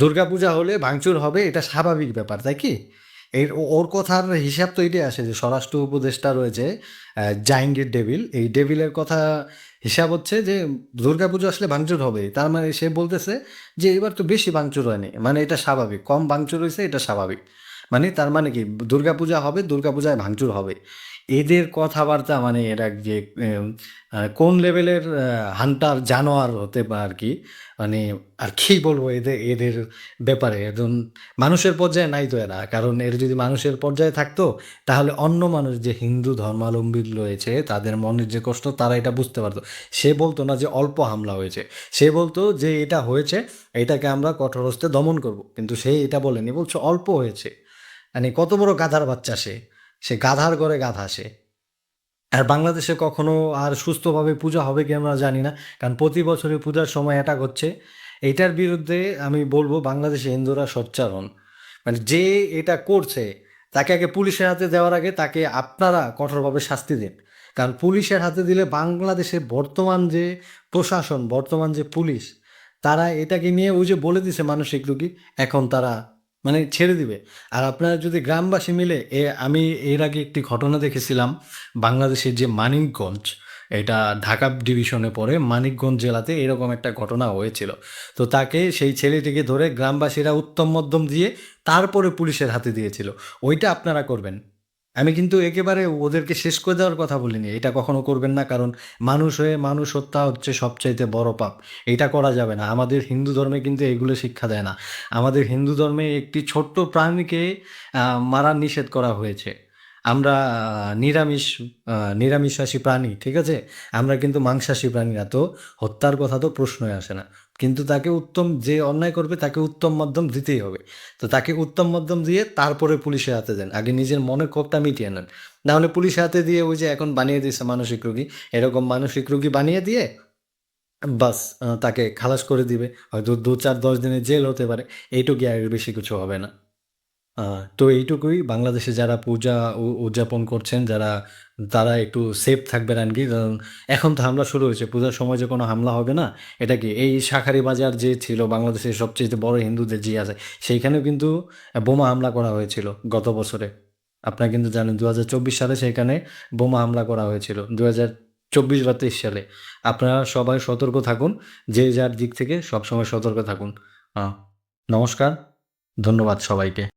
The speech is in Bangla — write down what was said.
দুর্গাপূজা হলে ভাঙচুর হবে, এটা স্বাভাবিক ব্যাপার, তাই কি? এর ওর কথার হিসাব তো এটাই আসে যে স্বরাষ্ট্র উপদেষ্টা রয়েছে জাহাঙ্গীর ডেভিল। এই ডেভিলের কথা হিসাব হচ্ছে যে দুর্গাপুজো আসলে ভাঙচুর হবে। তার মানে সে বলতেছে যে এবার তো বেশি ভাঙচুর হয়নি। মানে এটা স্বাভাবিক, কম ভাঙচুর হয়েছে, এটা স্বাভাবিক। মানে তার মানে কি, দুর্গাপূজা হবে, দুর্গাপূজায় ভাঙচুর হবে। এদের কথাবার্তা মানে এরা যে কোন লেভেলের হান্টার, জানোয়ার হতে বা আর কি মানে আর কি বলব এদের এদের ব্যাপারে? একজন মানুষের পর্যায়ে নাই তো এরা। কারণ এর যদি মানুষের পর্যায়ে থাকতো, তাহলে অন্য মানুষ যে হিন্দু ধর্মাবলম্বী রয়েছে, তাদের মনের যে কষ্ট, তারা এটা বুঝতে পারতো। সে বলতো না যে অল্প হামলা হয়েছে। সে বলতো যে এটা হয়েছে, এটাকে আমরা কঠোর হস্তে দমন করব। কিন্তু সে এটা বলেনি। বলছে, অল্প হয়েছে। মানে কত বড় গাধার বাচ্চা সে। সে গাধার ঘরে গাধা সে। আর বাংলাদেশে কখনো আর সুস্থভাবে পূজা হবে কি আমরা জানি না, কারণ প্রতি বছরে পূজার সময় অ্যাটাক হচ্ছে। এটার বিরুদ্ধে আমি বলব বাংলাদেশে হিন্দুরা সচ্চারণ। মানে যে এটা করছে, তাকে আগে পুলিশের হাতে দেওয়ার আগে তাকে আপনারা কঠোরভাবে শাস্তি দিন। কারণ পুলিশের হাতে দিলে বাংলাদেশে বর্তমান যে প্রশাসন, বর্তমান যে পুলিশ, তারা এটাকে নিয়ে ওই যে বলে দিছে মানসিক রোগী, এখন তারা মানে ছেড়ে দিবে। আর আপনারা যদি গ্রামবাসী মিলে, এ আমি এর আগে একটি ঘটনা দেখেছিলাম, বাংলাদেশের যে মানিকগঞ্জ, এটা ঢাকা ডিভিশনে পড়ে মানিকগঞ্জ জেলাতে এরকম একটা ঘটনা হয়েছিল। তো তাকে সেই ছেলেটিকে ধরে গ্রামবাসীরা উত্তম মধ্যম দিয়ে তারপরে পুলিশের হাতে দিয়েছিল। ওইটা আপনারা করবেন। আমি কিন্তু একেবারে ওদেরকে শেষ করে দেওয়ার কথা বলিনি। এটা কখনো করবেন না, কারণ মানুষ হয়ে মানুষ হত্যা হচ্ছে সবচাইতে বড় পাপ। এটা করা যাবে না। আমাদের হিন্দু ধর্মে কিন্তু এগুলো শিক্ষা দেয় না। আমাদের হিন্দু ধর্মে একটি ছোট্ট প্রাণীকে মারা নিষেধ করা হয়েছে। আমরা নিরামিষ নিরামিষাশী প্রাণী, ঠিক আছে? আমরা কিন্তু মাংসাশী প্রাণী না তো হত্যার কথা তো প্রশ্নই আসে না। কিন্তু তাকে উত্তম যে অন্যায় করবে, তাকে উত্তম মাধ্যম দিতেই হবে। তো তাকে উত্তম মাধ্যম দিয়ে তারপরে পুলিশের হাতে দেন। আগে নিজের মনের ক্ষোভটা মিটিয়ে নেন। নাহলে পুলিশের হাতে দিয়ে ওই যে এখন বানিয়ে দিয়েছে মানসিক রোগী, এরকম মানসিক রোগী বানিয়ে দিয়ে বাস তাকে খালাস করে দিবে। হয়তো দু চার দশ দিনের জেল হতে পারে। এইটুকুই আর বেশি কিছু হবে না। তো এইটুকুই। বাংলাদেশে যারা পূজা উ- উদযাপন করছেন, যারা, তারা একটু সেফ থাকবেন আর কি এখন তো হামলা শুরু হয়েছে। পূজার সময় যে কোনো হামলা হবে না, এটা কি? এই শাখারি বাজার যে ছিল বাংলাদেশের সবচেয়ে বড় হিন্দুদের যে আছে, সেইখানেও কিন্তু বোমা হামলা করা হয়েছিল গত বছরে। আপনারা কিন্তু জানেন দু হাজার চব্বিশ সালে সেখানে বোমা হামলা করা হয়েছিল দু হাজার চব্বিশ বা তেইশ সালে। আপনারা সবাই সতর্ক থাকুন, যে যার দিক থেকে সবসময় সতর্ক থাকুন। নমস্কার, ধন্যবাদ সবাইকে।